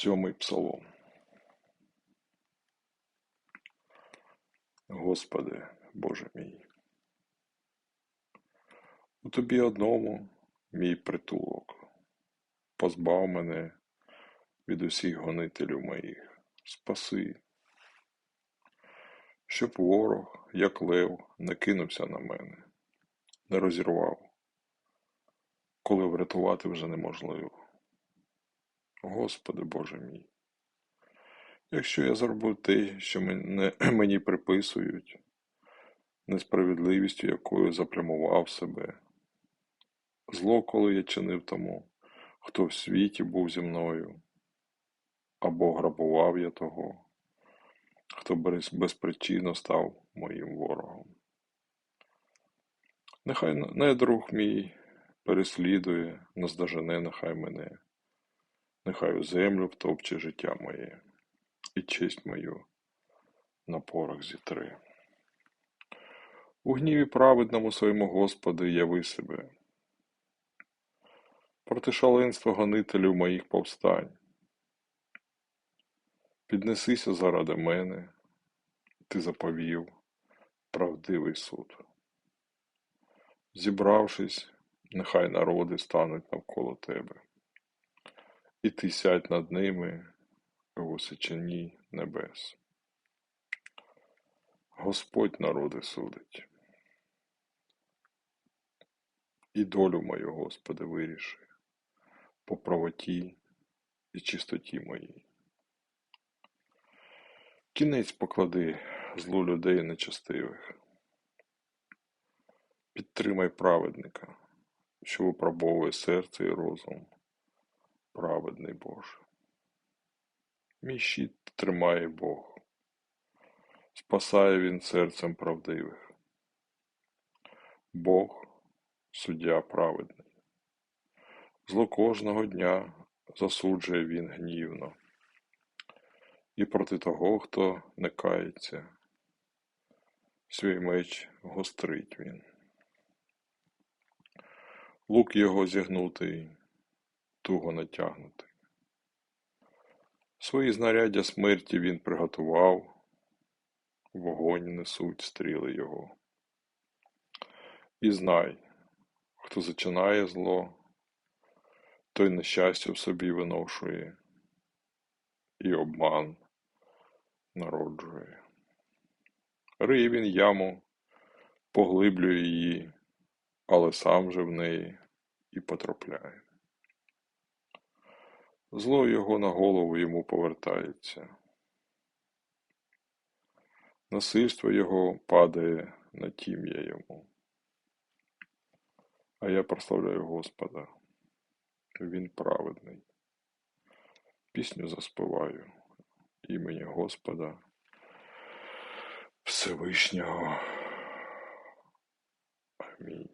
Сьомий псалом. Господи, Боже мій. У Тобі одному мій притулок, позбав мене від усіх гонителів моїх, спаси, щоб ворог, як лев, не кинувся на мене, не розірвав, коли врятувати вже неможливо. Господи Боже мій, якщо я зроблю те, що мені приписують, несправедливістю якою запрямував себе, зло, коли я чинив тому, хто в світі був зі мною, або грабував я того, хто безпричинно став моїм ворогом. Нехай не друг мій переслідує, наздожене нехай мене. Нехай у землю втопче життя моє, і честь мою на порох зітре. У гніві праведному своєму Господи яви себе, проти шаленства гонителів моїх повстань. Піднесися заради мене, ти заповів правдивий суд. Зібравшись, нехай народи стануть навколо тебе і ти сядь над ними у височині небес. Господь народи судить. І долю мою, Господи, виріши по правоті і чистоті моїй. Кінець поклади злу людей нечестивих. Підтримай праведника, що випробовує серце і розум праведний Боже. Мій щит тримає Бог, спасає Він серцем правдивих. Бог суддя праведний. Зло кожного дня засуджує Він гнівно, і проти того, хто не кається, свій меч гострить він. Лук його зігнутий туго натягнутий. Свої знаряддя смерті він приготував, вогонь несуть стріли його. І знай, хто зачинає зло, той нещастя в собі виношує і обман народжує. Риє він яму, поглиблює її, але сам же в неї і потрапляє. Зло його на голову йому повертається. Насильство його падає на тім'я йому. А я прославляю Господа. Він праведний. Пісню заспіваю імені Господа Всевишнього. Амінь.